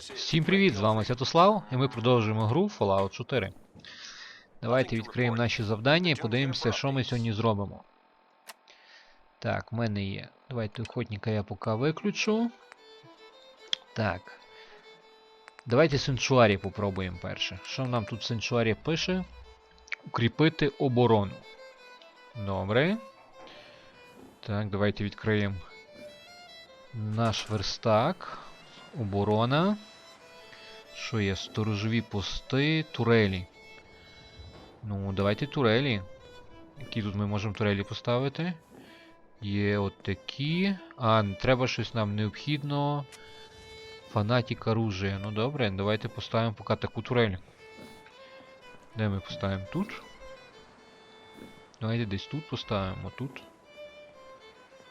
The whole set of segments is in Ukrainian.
Всім привіт, з вами Святослав, і ми продовжуємо гру Fallout 4. Давайте відкриємо наші завдання і подивимося, що ми сьогодні зробимо. Так, в мене є. Давайте охотника я поки виключу. Так. Давайте Сенчуарі попробуємо перше. Що нам тут Сенчуарі пише? Укріпити оборону. Добре. Так, давайте відкриємо наш верстак. Оборона. Що є? Сторожові пости, турелі. Ну, давайте турелі. Які тут ми можемо турелі поставити? Є от такі. А, треба щось нам необхідно. Фанатік оружия. Ну добре, давайте поставимо поки таку турель. Де ми поставимо? Тут? Давайте десь тут поставимо, тут.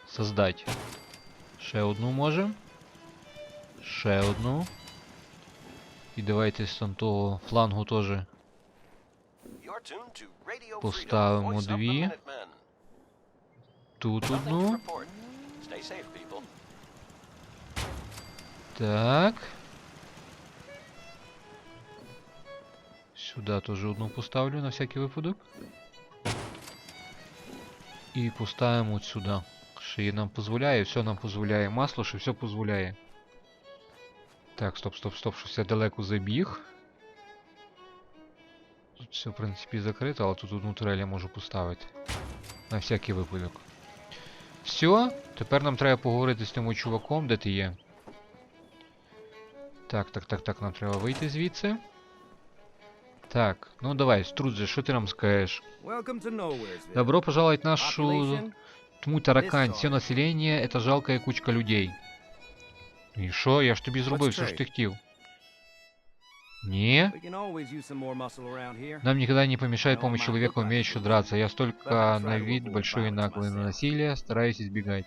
Создать. Ще одну можемо. Ще одну. І давайте з того флангу теж Поставимо дві. тут одну. Так. Сюди теж одну поставлю на всякий випадок. І поставимо от сюди. Ще нам дозволяє, все нам дозволяє. Масло, що все дозволяє. Так, стоп, стоп, стоп, щось я далеко забіг. Тут все, в принципі, закрито, але тут одну турель я можу поставити. На всякий випадок. Все, тепер нам треба поговорити з тим чуваком, де ти є. Так, так, так, так, нам треба вийти звідси. Так, ну давай, Струдзе, що ти нам скажеш? Добро пожаловать в нашу тьму таракань. Все население это жалкая кучка людей. І що? Я ж тобі зробив все, що ти хотів. Не? Нам никогда не помешает помощь человека, умеющего драться. Я столько на вид большой и наглый, но насилия стараюсь избегать.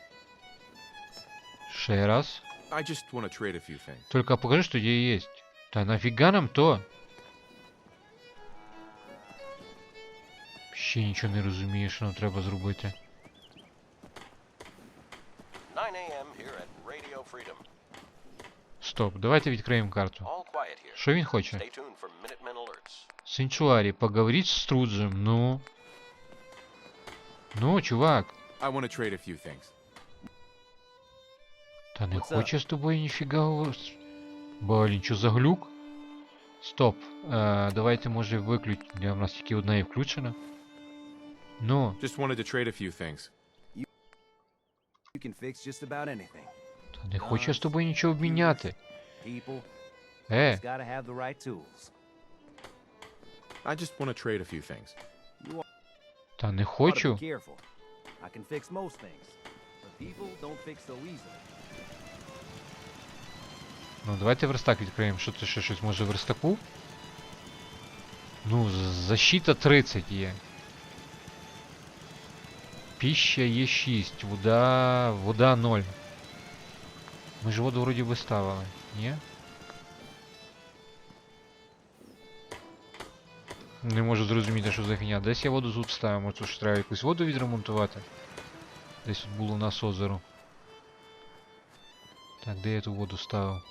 Ще раз. I just want to trade a few things. Только покажи, что где есть. Да нафига нам то? Ще нічого не розумію, що нам треба зробити. 9 a.m. here at Radio Freedom. Стоп, давайте ведь откроем карту. Что он хочет? Сенчуари, поговорить с Труджем, ну. Ну, чувак. Да не хоче с тобой нифига. Блин, что за глюк? Стоп. Э, давайте, может выключить. У нас тільки одна і включена. Ну. Just wanted to trade a few things. You can fix just about anything. не хоче з тобою нічого обміняти. Е. е. Та не хочу. Ну, давайте верстак відкриємо. Що це ще щось може верстаку? Ну, защита 30 є. Пища є 6, вода... вода 0. Ми ж воду вроді би ставили, ні? Не можу зрозуміти, що за фігня. Десь я воду тут ставимо, тут ж треба якусь воду відремонтувати. Десь тут було нас озеро. Так, де я ту воду ставив?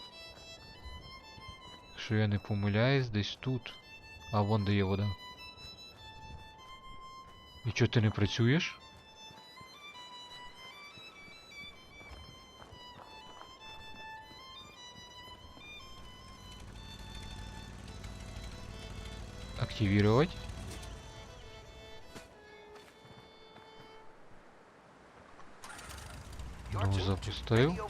Якщо я не помиляюсь, десь тут. А вон де є вода. І чого ти не працюєш? Активировать. Ну, запустив.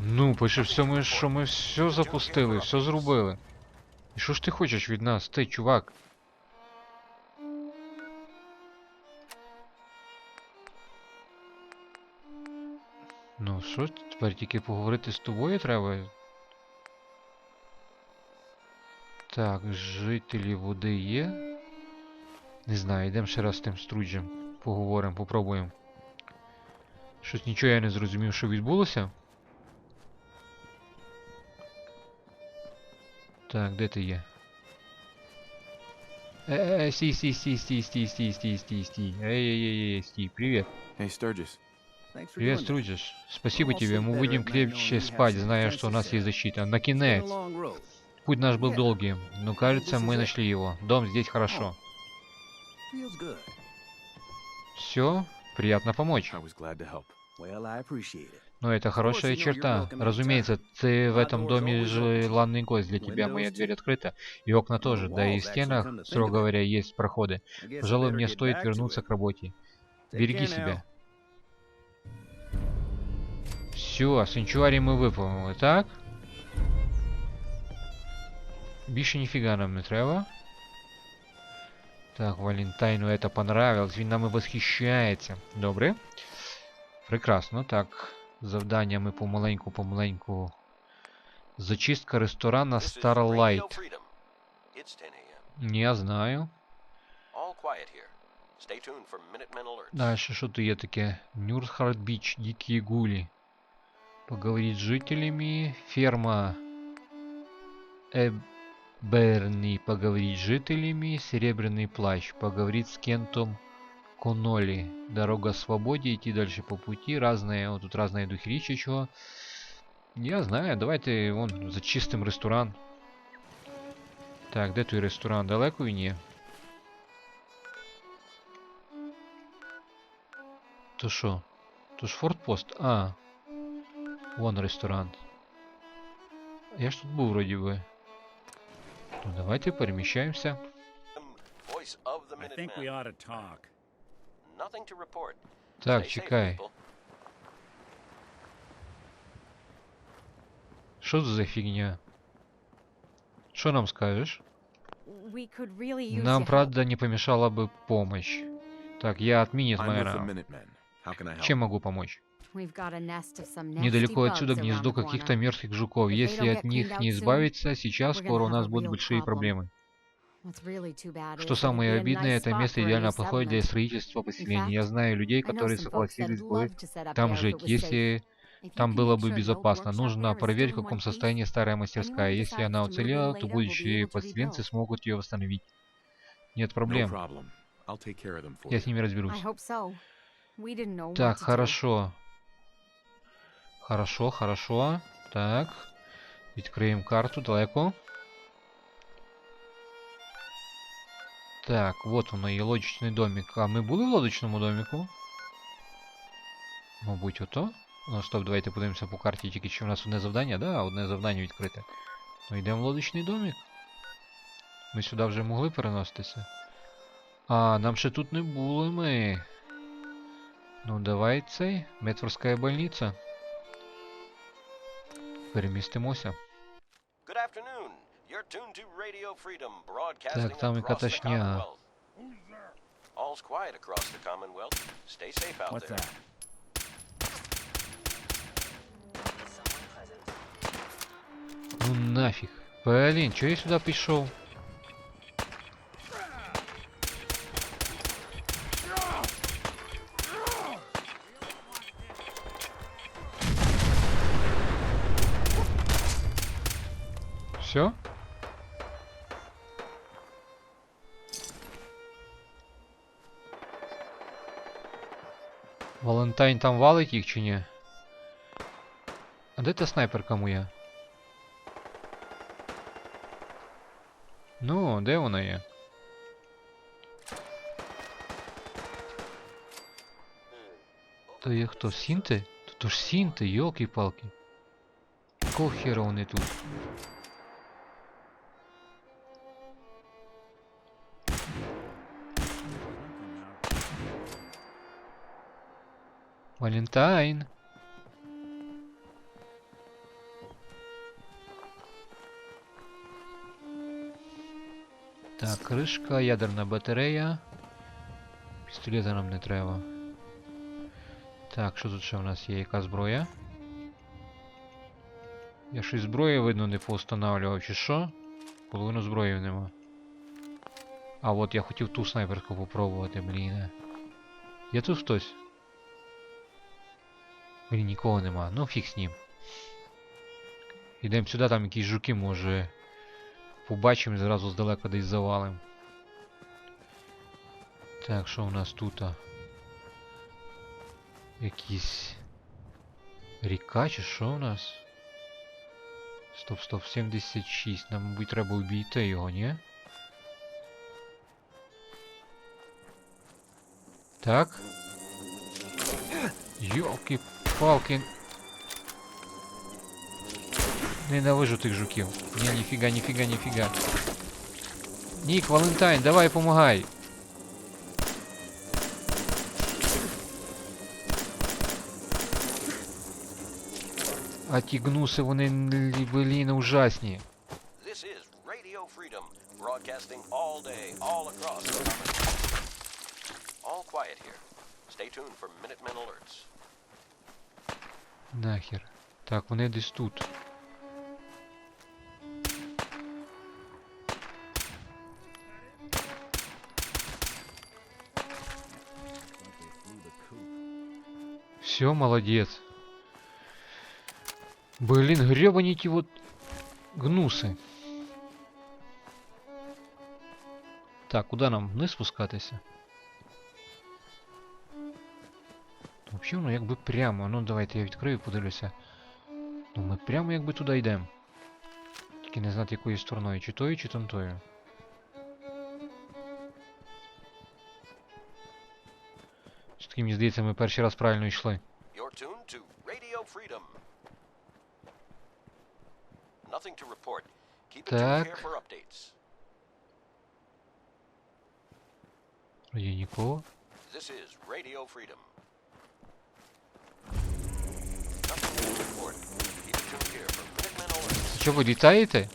Ну, пише все, ми, що ми все запустили, все зробили. І що ж ти хочеш від нас, ти, чувак? Ну, що тепер тільки поговорити з тобою треба? Так, жителі води є. Не знаю, йдемо ще раз з тим струджем. Поговоримо, попробуємо. Щось нічого я не зрозумів, що відбулося. Так, де ти є? Е, стій, стій, стій, стій, стій, стій, стій, стій, стій. Ей, ей, ей, ей, стій, привіт. Hey, Sturgis. Привет, doing Спасибо тебе, мы будем крепче спать, зная, что у нас есть защита. It's been Путь наш был долгий, но кажется, мы нашли его. Дом здесь хорошо. Все, приятно помочь. Но это хорошая черта. Разумеется, ты в этом доме желанный гость. Для тебя моя дверь открыта, и окна тоже, да и в стенах, строго говоря, есть проходы. Пожалуй, мне стоит вернуться к работе. Береги себя. Все, а с Инчуари мы выполнили, так? Більше ніфіга нам не треба. Так, Валентайну это понравилось. Він нами восхищається. Добре. Прекрасно. Так, завдання ми помаленьку-помаленьку. Зачистка ресторана This is Radio Starlight. Freedom. It's 10 a.m. Не, я знаю. All quiet here. Stay tuned for Minutemen alerts. Дальше что тут є таке? Нюрсхард Біч, Дикие гули. Поговорить с жителями. Ферма Эберни. Поговорить с жителями. Серебряный плащ. Поговорить с Кентом Коноли. Дорога к свободе. Идти дальше по пути. Разные. Вот тут разные духи чего. Я знаю. Давайте вон зачистим ресторан. Так, де той ресторан? Далеко він є? То що? То ж фортпост. А. Вон ресторан. Я ж тут був вроді би. Ну давайте переміщаємося. Voice of the I think we Minutemen. ought to talk. Nothing to report. Так, Stay safe, чекай. people. Що це за фігня? Що нам скажеш? We could really use Нам, your правда, не помешала бы помощь. Так, я отменит I'm with the мэра. Minutemen. How can I help? Чем могу помочь? Недалеко отсюда гнездо каких-то мерзких жуков. Если от них не избавиться, сейчас скоро у нас будут большие проблемы. Что самое обидное, это место идеально подходит для строительства поселений. Я знаю людей, которые согласились бы там жить, если там было бы безопасно. Нужно проверить, в каком состоянии старая мастерская. Если она уцелела, то будущие поселенцы смогут ее восстановить. Нет проблем. Я с ними разберусь. Так, хорошо. Хорошо, хорошо. Так. Відкриємо карту далеко. Так, вот воно є лодочний домик. А ми були в лодочному домику? Мабуть, ото. Ну, стоп, давайте подивимося по карті, тільки чи в нас одне завдання, да, одне завдання відкрите. Ну йдемо в лодочний домик. Ми сюди вже могли переноситися. А, нам ще тут не були ми. Ну, давай цей. Метворська больниця. Broadcasting Так, там і каташня. Commonwealth. All's quiet across the Commonwealth. Stay safe out What's there. that? Ну нафиг. Блин, чё я сюда пришел? Все? Валентайн там валить їх чи ні? А де та снайперка моя? Ну, де вона є? То є хто? Сінти? То, то ж сінти, йолки-палки. Якого хера вони тут? Валентайн. Так, кришка, ядерна батарея. Пістолета нам не треба. Так, що тут ще в нас є? Яка зброя? Я щось зброї, видно, не поустанавливав, чи що? Половину зброї нема. А от я хотів ту снайперку попробувати, блін. Є тут хтось? Блін, нікого нема. Ну фіг з ним. Ідемо сюди, там якісь жуки, може. Побачимо зразу здалека десь завалим. Так, що у нас тут? Якісь... Ріка чи що у нас? Стоп, стоп, 76. Нам, мабуть, треба обійти його, ні? Так. Йолки-палки. Ненавижу тих жуків. Ні, ніфіга, ніфіга, ніфіга. Нік, Валентайн, давай, помагай. А ті гнуси, вони, блін, ужасні. All quiet here. Stay tuned for Minutemen alerts. Нахер. Так, вони десь тут. Все, молодец. Блин, гребані ті вот гнуси. Так, куди нам? Вниз спускатися? Взагалі, ну якби прямо. Ну давайте я відкрию, подивлюся. Ну ми прямо якби туди йдемо. Тільки не знати якою стороною, чи тою, чи там тою. Все-таки мені здається, ми перший раз правильно йшли. Так. Є нікого. This is Radio Freedom. Що ви літаєте?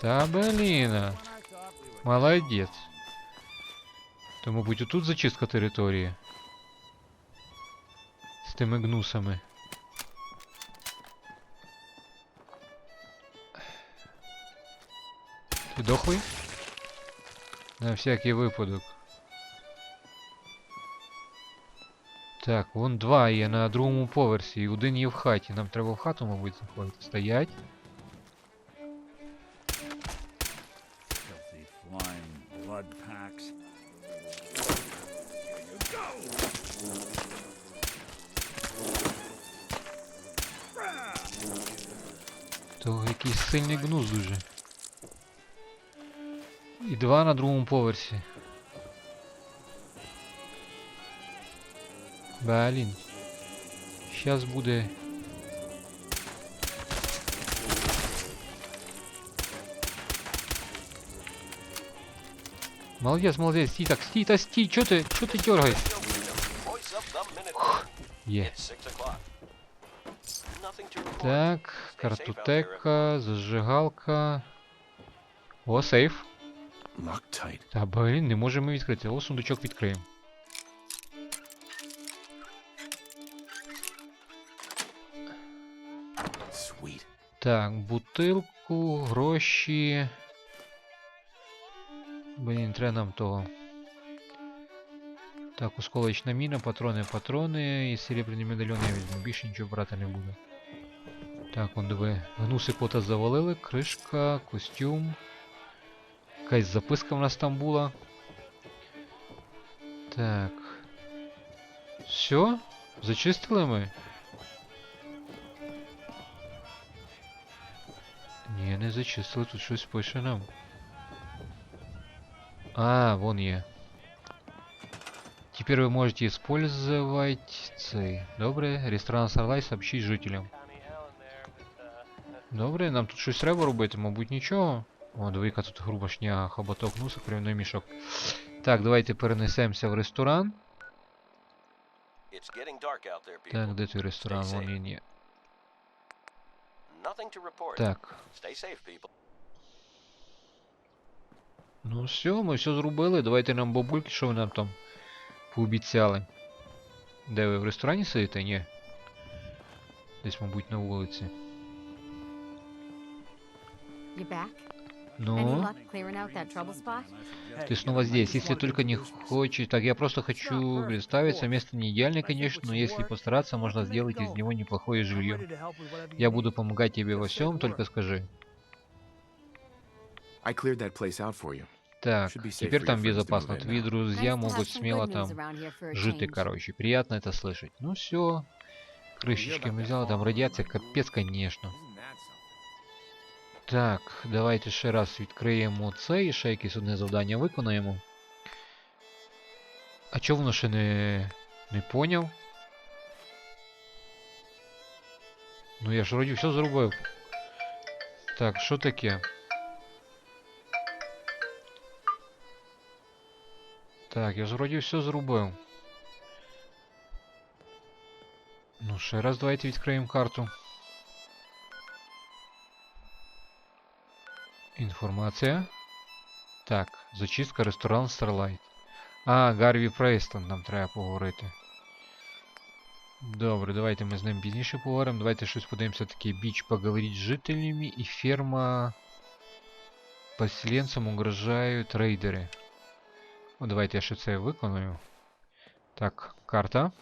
Та бліна. Молодець. То, мабуть, отут зачистка території. З тими гнусами. Ти дохлий? На всякий випадок. Так, вон два є на другому поверсі, і один є в хаті. Нам треба в хату, мабуть, заходити. Стоять. То якийсь сильний гнус дуже. І два на другому поверсі. Блін. Щас буде. Молодець, молодець, стій так, стій та стій, чо ти, чо ти дергаєш? Є. It's 6 o'clock. Nothing to report. Так, картотека, зажигалка. О, сейф. Та блін, не можемо відкрити. О, сундучок відкриємо. Sweet. Так, бутилку, гроші. Блін, треба нам того. Так, осколочна міна, патрони, патрони і серебряні медальйони я візьму. Більше нічого брати не буду. Так, вон диви. Гнуси кота завалили, кришка, костюм. Якась записка в нас там була. Так. Все? Зачистили ми? Ні, не зачистили, тут щось пише нам. А, вон є. Теперь вы можете использовать цей. Добре, ресторан Starlight сообщить жителям. Добре, нам тут щось треба робити, мабуть, нічого. О, двійка тут груба шняга, хоботок, нусок, кривний мішок. Так, давайте перенесемося в ресторан. There. Так, де той ресторан? Вон він є. Так. Safe. Ну все, ми все зробили. Давайте нам бабульки, що ви нам там пообіцяли. Де ви в ресторані сидите? Ні. Десь, мабуть, на вулиці. You back? Ну? Ты снова здесь. Если только не хочешь... Так, я просто хочу представиться. Место не идеальное, конечно, но если постараться, можно сделать из него неплохое жилье. Я буду помогать тебе во всем, только скажи. Так, теперь там безопасно. Твои друзья могут смело там жить, и, короче. Приятно это слышать. Ну все, крышечки мы взял. Там радиация капец, конечно. Так, давайте ще раз відкриємо це і ще якесь одне завдання виконаємо. А чого воно ще не. не поняв? Ну я ж вроді все зробив. Так, що таке? Так, я ж вроді все зробив. Ну, ще раз давайте відкриємо карту. Інформація. Так, зачистка ресторан Starlight. А, Гарві Прейстон нам треба поговорити. Добре, давайте ми з ним пізніше поговоримо. Давайте щось подивимося таке. Біч поговорить з жителями і ферма поселенцам угрожають рейдери. О, давайте я ще це виконую. Так, карта.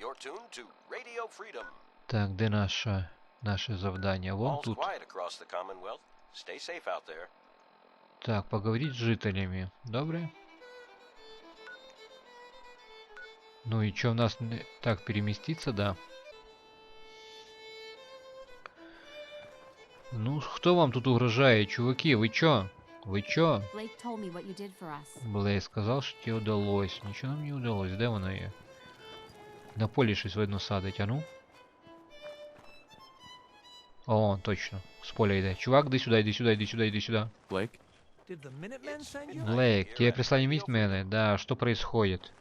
You're tuned to Radio Freedom. Так, де наше, наше завдання? Вон All's тут. Stay safe out there. Так, поговорить з жителями. Добре. Ну и что у нас. Так, переместиться, да. Ну, кто вам тут угрожает, чуваки? Вы чё? Вы чё? Blake told me what you did for us. Блей сказал, что тебе удалось. Ничего нам не удалось. Де воно є? На полі щось видно садить, а ну? О, точно. З поля йде. Чувак, іди сюди, іди сюди, іди сюди, іди сюди. Blake? Did the Minutemen send you? Блейк, тебе прислали Митмены? Да, что происходит?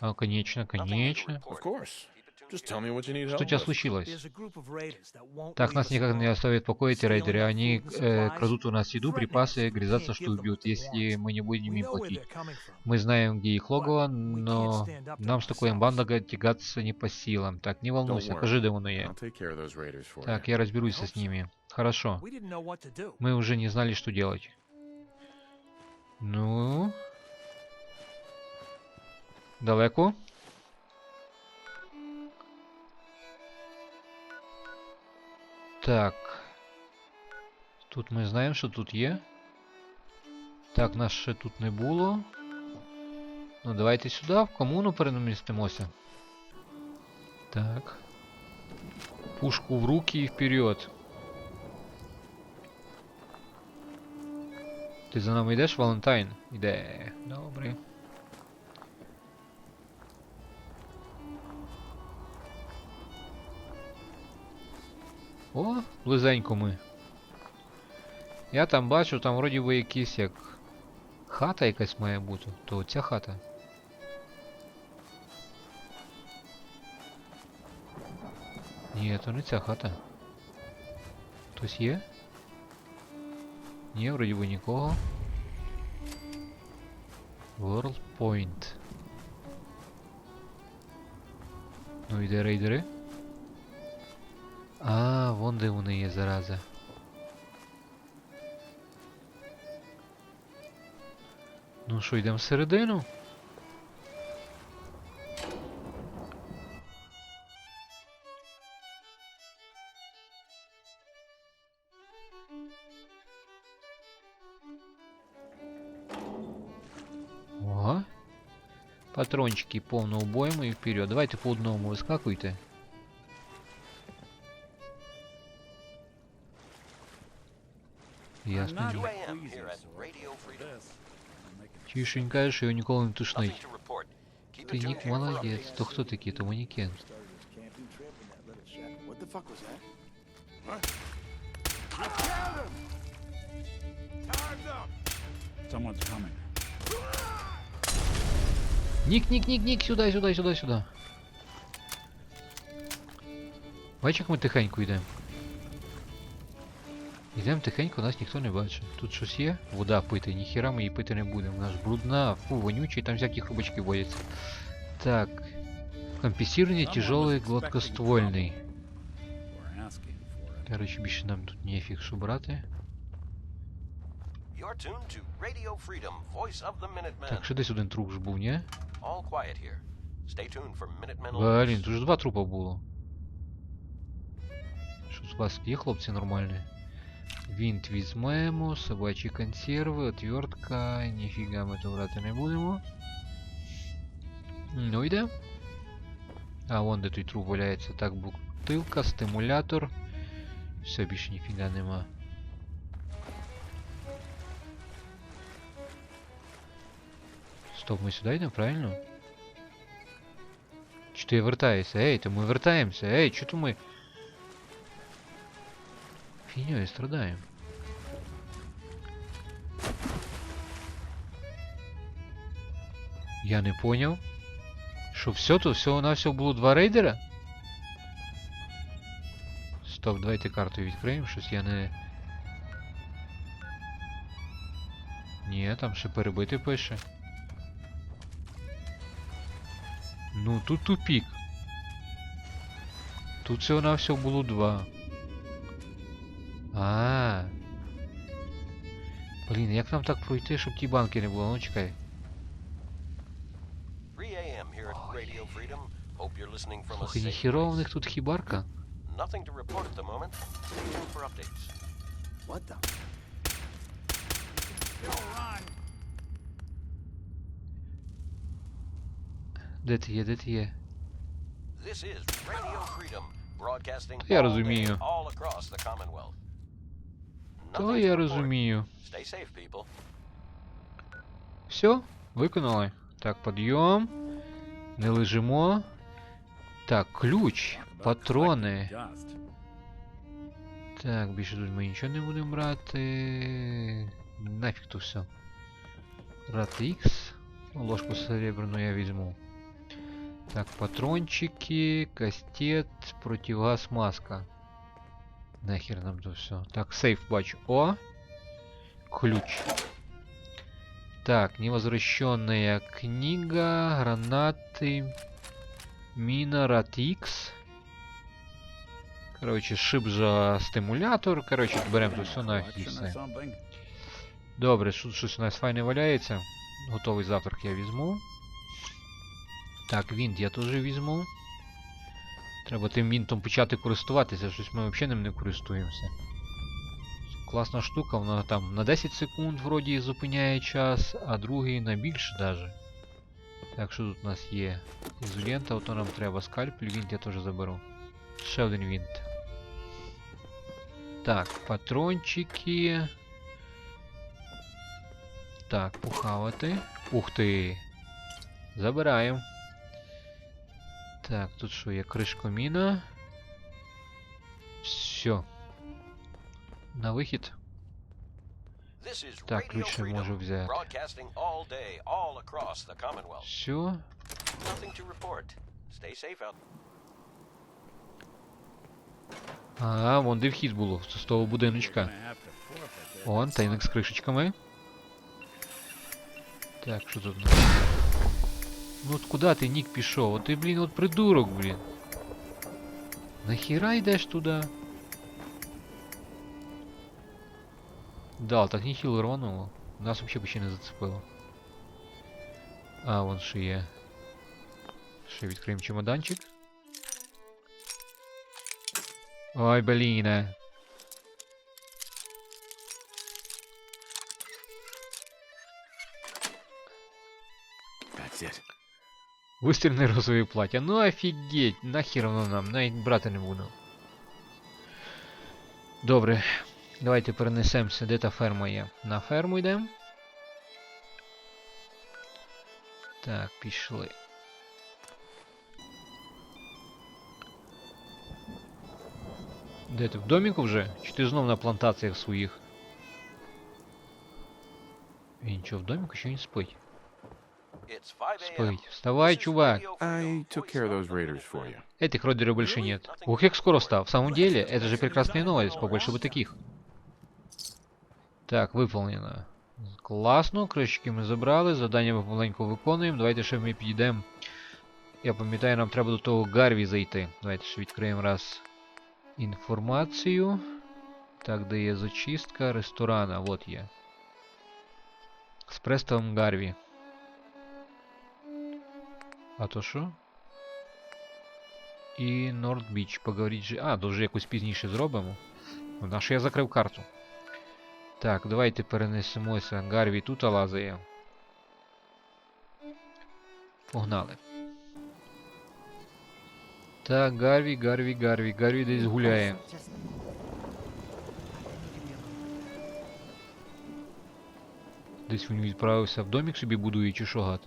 А, конечно, Nothing new to конечно. report. Of course. Keep it tuned Just in. tell me what you need Что у help тебя with. случилось? There's a group of raiders that won't Так leave нас us никак не alone. оставят в покое эти рейдеры. Они Stealing our food and э, supplies, крадут у нас еду, threatening припасы, us if we грязаться, can't что give them убьют, what they если want. мы не будем We им know where платить. they're coming from. Мы знаем, где их логово, we can't но stand up to нам them с такой ourselves. бандой тягаться не по силам. Так, не волнуйся, worry. покажи, где оно є. I'll take care of those raiders for Так, you. я разберусь hope с so. ними. Хорошо. We didn't know what to do. Мы уже не знали, что делать. Ну? Далеко? Так. Тут ми знаємо, що тут є. Так, нас ще тут не було. Ну, давайте сюди, в комуну перемістимося. Так. Пушку в руки і вперед. Ти за нами йдеш, Валентайн? Іде. Добре. О, близенько ми. Я там бачу, там вроді би якісь як. Хата якась має бути. То ця хата. Ні, то не ця хата. Хтось є? Ні, вроді би нікого. World Point. Ну і де рейдери? А, вон де вони є, зараза. Ну що, йдемо всередину? Патрончики повноубойні і вперед. Давайте по одному вискакуйте. Ясно. not ні. 2 like a.m. freezing, here at so Radio Freedom. this. I'm making Тишень кажеш, його ніколи не Nothing тушнить. to report. Keep Ти it tuned нік here for молодець. updates. То хто такий? То манікен. What the fuck was that? Нік, нік, нік, нік, сюди, сюди, сюди, сюди. Бач, як ми тихенько йдемо. Йдемо тихенько, нас ніхто не бачить. Тут щось є? Вода пити, ніхіра ми її пити не будемо. Вона ж брудна, фу, вонючий, там всякі хробачки водяться. Так. Компенсирование тяжелый it. Короче, більше нам тут нефіг що брати. You're tuned to Radio Freedom, voice of the Minutemen. Так, ще десь один труп ж був, ні? All quiet here. Stay tuned for Minutemen Блін, alerts. тут ж два трупа було. Що з вас є хлопці нормальні? Вінт візьмемо, собачі консерви, отвертка, ніфіга ми то брати не будемо. Ну йде. А вон де той труп валяється. Так, бутилка, стимулятор. Все, більше ніфіга нема. Стоп, ми сюди йдемо, правильно? Чи ти вертаєшся? Ей, то ми вертаємося. Ей, чого то ми... Фігньою страдаємо. Я не поняв. Що все то всього на всього було два рейдера? Стоп, давайте карту відкриємо, щось я не. Ні, там ще перебити пише. Ну тут тупік. Тут всього на всього було два. А. Блін, як нам так пройти, щоб ті банки не було? Ну чекай. 3 a.m. here at Radio Freedom. Hope you're listening from a Слухай, ніхіро у них тут хібарка. Nothing to report at the moment. Stay tuned for updates. What the? Де ти є, де ти є? Broadcasting Я розумію. То я розумію. Все, виконали. Так, підйом. Не лежимо. Так, ключ, патрони. Так, більше тут ми нічого не будемо брати. Нафіг то все. Рад X. Ложку серебряну я візьму. Так, патрончики, кастет, противогаз, маска. Нахер нам то все. Так, сейф бачу. О! Ключ. Так, невозвращенная книга, гранаты, мина, рад X. Короче, шибжа стимулятор. Короче, беремо тут все нафіг і Collection or все. something? Добре, що щось у нас файне валяється. Готовий завтрак я візьму. Так, вінт я теж візьму. Треба тим вінтом почати користуватися, щось ми взагалі ним не користуємося. Класна штука, вона там на 10 секунд вроді зупиняє час, а другий на більше даже. Так, що тут у нас є? Ізолента, ото нам треба скальпель, вінт я теж заберу. Ще один вінт. Так, патрончики. Так, похавати. Ух ти. Забираємо. Так, тут що є кришка міна. Все. На вихід. Так, ключ ще можу взяти. Все. А, вон де вхід було, з того будиночка. Вон, тайник з кришечками. Так, що тут? у нас? Ну от куди ти, Нік, пішов? От ти, блін, от придурок, блін. Нахіра йдеш туди? Да, так ніхіло рвануло. Нас взагалі ще не зацепило. А, вон ще є. Ще відкриємо чемоданчик. Ой, блін. е. That's it. Вистрільне розове плаття. Ну офігеть, нахер воно нам, навіть брати не буду. Добре, давайте перенесемося, де та ферма є. На ферму йдемо. Так, пішли. Де ти? В доміку вже? Чи ти знов на плантаціях своїх? Він що, в доміку, чи він спить? It's 5 a.m. Спить. Вставай, This is чувак. Radio I Freedom, took voice care of of those the raiders Middle for you. East. Этих родеров больше нет. Ух, как скоро стал. В самом деле, это же прекрасная новость. Побольше бы таких. Так, выполнено. Класно, кришечки ми забрали, завдання ми помаленьку виконуємо. Давайте ще ми підійдемо. Я пам'ятаю, нам треба до того Гарві зайти. Давайте ще відкриємо раз інформацію. Так, де є зачистка ресторана, вот є. З Престовом Гарві. А то що? І Норд Біч. Поговоріть же. А, вже якось пізніше зробимо. Ну, На що я закрив карту? Так, давайте перенесемося. Гарві тут лазає. Погнали. Так, Гарві, Гарві, Гарві, Гарві десь гуляє. Десь він відправився в домик собі будує чи що гад?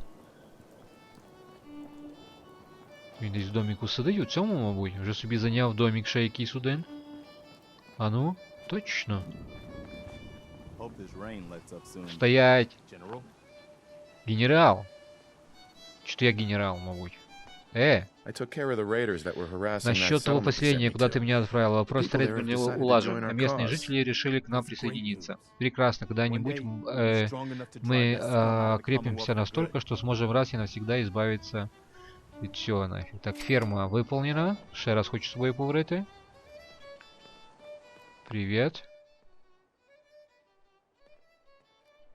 Він десь в доміку сидить у цьому, мабуть. Вже собі зайняв домік ще якийсь один. А ну, точно. Hope this rain lets up soon. Стоять! General? Генерал! Чи то я генерал, мабуть? Э, I took care of the raiders that were harassing that насчет того settlement you sent последнего, me куда to. ты меня отправил, вопрос People there территории have decided to улажен, join а our местные cause. жители решили к нам That's great присоединиться. news. Прекрасно, One когда-нибудь day, м, we'll be э, strong enough to drive мы that scum out of э, the крепимся Commonwealth for настолько, good. что сможем раз и навсегда избавиться від всього нафіг. Так, ферма виповнена. Ще раз хочу з тобою поговорити. Привіт.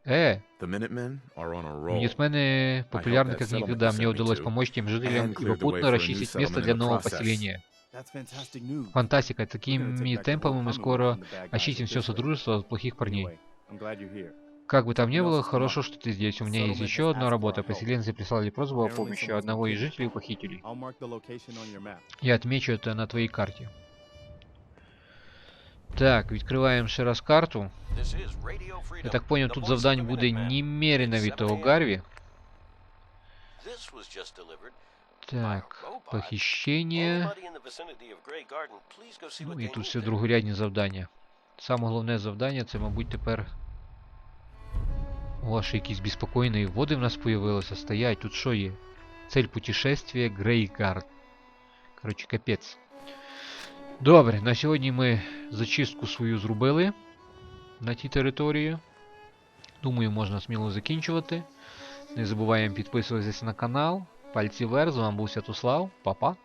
Е, The Minutemen are on a roll. Минисмены популярны that как settlement никогда. you Мне sent me удалось to помочь тем жителям and и cleared the way попутно for a new расчистить место settlement для in the нового process. поселения. That's fantastic news. Фантастика. We're gonna Такими take back the темпами whole мы Commonwealth скоро from the bad guys очистим at все this rate. содружество от плохих парней. Anyway, I'm glad you're here. Как бы там ни Something было, else has come хорошо, up. что ты здесь. У меня есть Settlement еще has одна asked работа. for our help. Поселенцы прислали просьбу о Apparently помощи someone's одного из been killed. жителей похитили. I'll mark the location on your map. Я отмечу это на твоей карте. Так, відкриваємо ще раз карту. This is Radio Freedom. Я так понял, the тут voice завдань of the буде Minuteman. немерено від 7 того a.m. Гарві. This was just delivered Так, by a robot. похищення. Anybody in the vicinity of Grey Garden, please go see what Ну і they тут need все there. другорядні завдання. Саме головне завдання це, мабуть, тепер. О, ще якісь безпокійні води в нас появилися. Стоять, тут що є? Цель путешествия Грейгард. Коротше, капець. Добре, на сьогодні ми зачистку свою зробили на тій території. Думаю, можна сміло закінчувати. Не забуваємо підписуватися на канал. Пальці вверх, з вами був Святослав. Па-па.